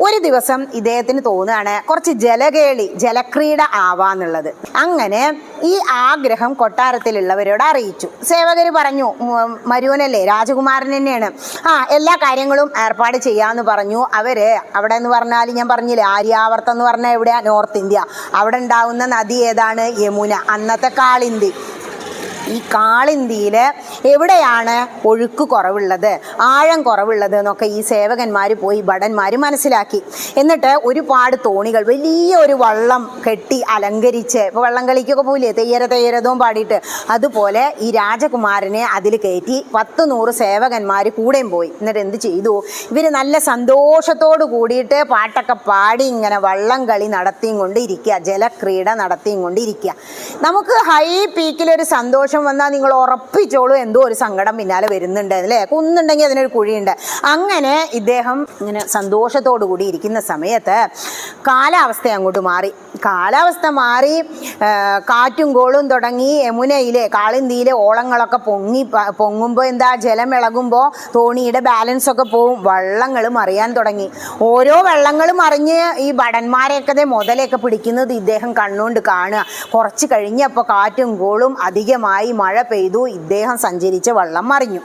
ഒരു ദിവസം ഇദ്ദേഹത്തിന് തോന്നുകയാണ് കുറച്ച് ജലകേളി ജലക്രീഡ ആവാന്നുള്ളത്. അങ്ങനെ ഈ ആഗ്രഹം കൊട്ടാരത്തിലുള്ളവരോട് അറിയിച്ചു. സേവകർ പറഞ്ഞു മരുവനല്ലേ രാജകുമാരൻ തന്നെയാണ്. ആ എല്ലാ കാര്യങ്ങളും ഏർപ്പാട് ചെയ്യാമെന്ന് പറഞ്ഞു. അവർ അവിടെ എന്ന് പറഞ്ഞാൽ ഞാൻ പറഞ്ഞില്ലേ ആര്യാവർത്തം എന്ന് പറഞ്ഞാൽ എവിടെയാ? North India. അവിടെ ഉണ്ടാവുന്ന നദി ഏതാണ്? യമുന. അന്നത്തെ കാളിന്തി. ഈ കാളിന്തിയിൽ എവിടെയാണ് ഒഴുക്ക് കുറവുള്ളത്? ആഴം കുറവുള്ളത് എന്നൊക്കെ ഈ സേവകന്മാർ പോയി ഭടന്മാർ മനസ്സിലാക്കി. എന്നിട്ട് ഒരുപാട് തോണികൾ വലിയ ഒരു വള്ളം കെട്ടി അലങ്കരിച്ച് ഇപ്പോൾ വള്ളം കളിക്കൊക്കെ പോയില്ലേ തെയ്യര തെയ്യരതവും പാടിയിട്ട്. അതുപോലെ ഈ രാജകുമാരനെ അതിൽ കയറ്റി പത്ത് നൂറ് സേവകന്മാർ കൂടെയും പോയി. എന്നിട്ട് എന്ത് ചെയ്തു? ഇവർ നല്ല സന്തോഷത്തോട് കൂടിയിട്ട് പാട്ടൊക്കെ പാടി ഇങ്ങനെ വള്ളം കളി നടത്തിയും കൊണ്ട് ഇരിക്കുക ജലക്രീഡ നടത്തിയും കൊണ്ട് ഇരിക്കുക നമുക്ക് ഹൈ പീക്കിലൊരു സന്തോഷം വന്നാൽ നിങ്ങൾ ഉറപ്പിച്ചോളൂ എന്തോ ഒരു സങ്കടം പിന്നാലെ വരുന്നുണ്ട് അല്ലേ? കുന്നുണ്ടെങ്കിൽ അതിനൊരു കുഴിയുണ്ട്. അങ്ങനെ ഇദ്ദേഹം ഇങ്ങനെ സന്തോഷത്തോടു കൂടി ഇരിക്കുന്ന സമയത്ത് കാലാവസ്ഥ അങ്ങോട്ട് മാറി. കാലാവസ്ഥ മാറി കാറ്റും കോളും തുടങ്ങി യമുനയിലെ കാളിന്തിയിലെ ഓളങ്ങളൊക്കെ പൊങ്ങി പൊങ്ങുമ്പോൾ എന്താ ജലം ഇളകുമ്പോൾ തോണിയുടെ ബാലൻസ് ഒക്കെ പോവും വള്ളങ്ങൾ മറിയാൻ തുടങ്ങി. ഓരോ വെള്ളങ്ങളും മറിഞ്ഞ് ഈ ഭടന്മാരെയൊക്കെ മുതലൊക്കെ പിടിക്കുന്നത് ഇദ്ദേഹം കണ്ണുകൊണ്ട് കാണുക. കുറച്ച് കഴിഞ്ഞപ്പോൾ കാറ്റും കോളും അധികമായി മഴ പെയ്തു. ഇദ്ദേഹം സഞ്ചരിച്ച വള്ളം മറിഞ്ഞു.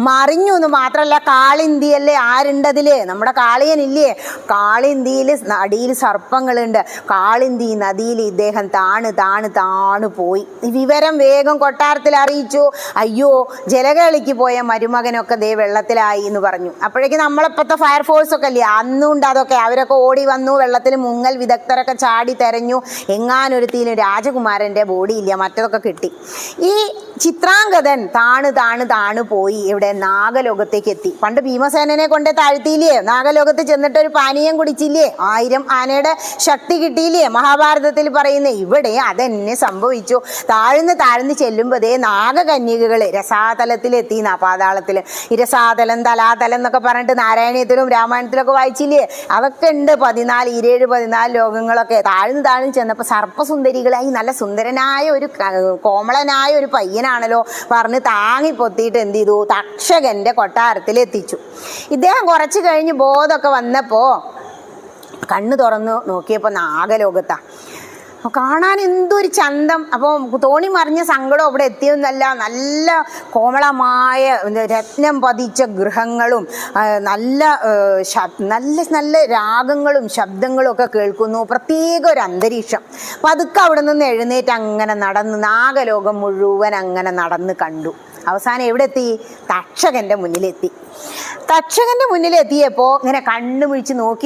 മറിഞ്ഞു എന്ന് മാത്രമല്ല കാളിന്തിയല്ലേ? ആരുണ്ടതിൽ? നമ്മുടെ കാളിയൻ ഇല്ലേ കാളിന്തിയിൽ അടിയിൽ സർപ്പങ്ങളുണ്ട്. കാളിന്തി നദിയിൽ ഇദ്ദേഹം താണ് താണ് താണ് പോയി. വിവരം വേഗം കൊട്ടാരത്തിൽ അറിയിച്ചു. അയ്യോ ജലകളിക്ക് പോയ മരുമകനൊക്കെ ദേ വെള്ളത്തിലായി എന്ന് പറഞ്ഞു. അപ്പോഴേക്ക് നമ്മളിപ്പോഴത്തെ ഫയർഫോഴ്സ് ഒക്കെ അല്ലേ? അന്നും ഉണ്ട് അതൊക്കെ. അവരൊക്കെ ഓടി വന്നു വെള്ളത്തിൽ മുങ്ങൽ വിദഗ്ധരൊക്കെ ചാടി തെരഞ്ഞു. എങ്ങാനൊരുത്തിയിലും രാജകുമാരന്റെ ബോഡി ഇല്ല മറ്റതൊക്കെ കിട്ടി. ഈ ചിത്രാംഗതൻ താണ് താണ് താണ് പോയി ഇവിടെ നാഗലോകത്തേക്ക് എത്തി. പണ്ട് ഭീമസേനനെ കൊണ്ട് താഴ്ത്തിയില്ലേ? നാഗലോകത്ത് ചെന്നിട്ട് ഒരു പാനീയം കുടിച്ചില്ലേ? ആയിരം ആനയുടെ ശക്തി കിട്ടിയില്ലേ? മഹാഭാരതത്തിൽ പറയുന്ന ഇവിടെ അതെന്നെ സംഭവിച്ചു. താഴ്ന്ന് താഴ്ന്ന് ചെല്ലുമ്പോഴേ നാഗകന്യകകൾ രസാതലത്തിലെത്തി നാ പാതാളത്തിൽ ഇരസാതലം തലാതലം എന്നൊക്കെ പറഞ്ഞിട്ട് നാരായണീയത്തിലും രാമായണത്തിലൊക്കെ വായിച്ചില്ലേ? അതൊക്കെ ഉണ്ട് പതിനാല് ഇരേഴ് പതിനാല് ലോകങ്ങളൊക്കെ. താഴ്ന്ന് താഴ്ന്ന് ചെന്നപ്പോൾ സർപ്പസുന്ദരികളായി നല്ല സുന്ദരനായ ഒരു കോമളനായ ഒരു പയ്യനാണല്ലോ പറഞ്ഞ് താങ്ങി പൊത്തിയിട്ട് എന്ത് ചെയ്തു? തക്ഷകന്റെ കൊട്ടാരത്തിൽ എത്തിച്ചു ഇദ്ദേഹം കുറച്ച് കഴിഞ്ഞ് ബോധമൊക്കെ വന്നപ്പോൾ കണ്ണ് തുറന്നു നോക്കിയപ്പോൾ നാഗലോകത്താ. അപ്പോൾ കാണാൻ എന്തൊരു ചന്തം. അപ്പോൾ തോണി മറിഞ്ഞ സങ്കടം അവിടെ എത്തിയെന്നല്ല നല്ല കോമളമായ രത്നം പതിച്ച ഗൃഹങ്ങളും നല്ല നല്ല നല്ല രാഗങ്ങളും ശബ്ദങ്ങളും ഒക്കെ കേൾക്കുന്നു. പ്രത്യേക ഒരു അന്തരീക്ഷം. പതുക്കെ അവിടെ നിന്ന് എഴുന്നേറ്റ് അങ്ങനെ നടന്ന് നാഗലോകം മുഴുവൻ അങ്ങനെ നടന്ന് കണ്ടു. അവസാനം എവിടെ എത്തി തക്ഷകന്റെ മുന്നിലെത്തി. തക്ഷകന്റെ മുന്നിലെത്തിയപ്പോൾ ഇങ്ങനെ കണ്ണു മുഴിച്ച് നോക്കി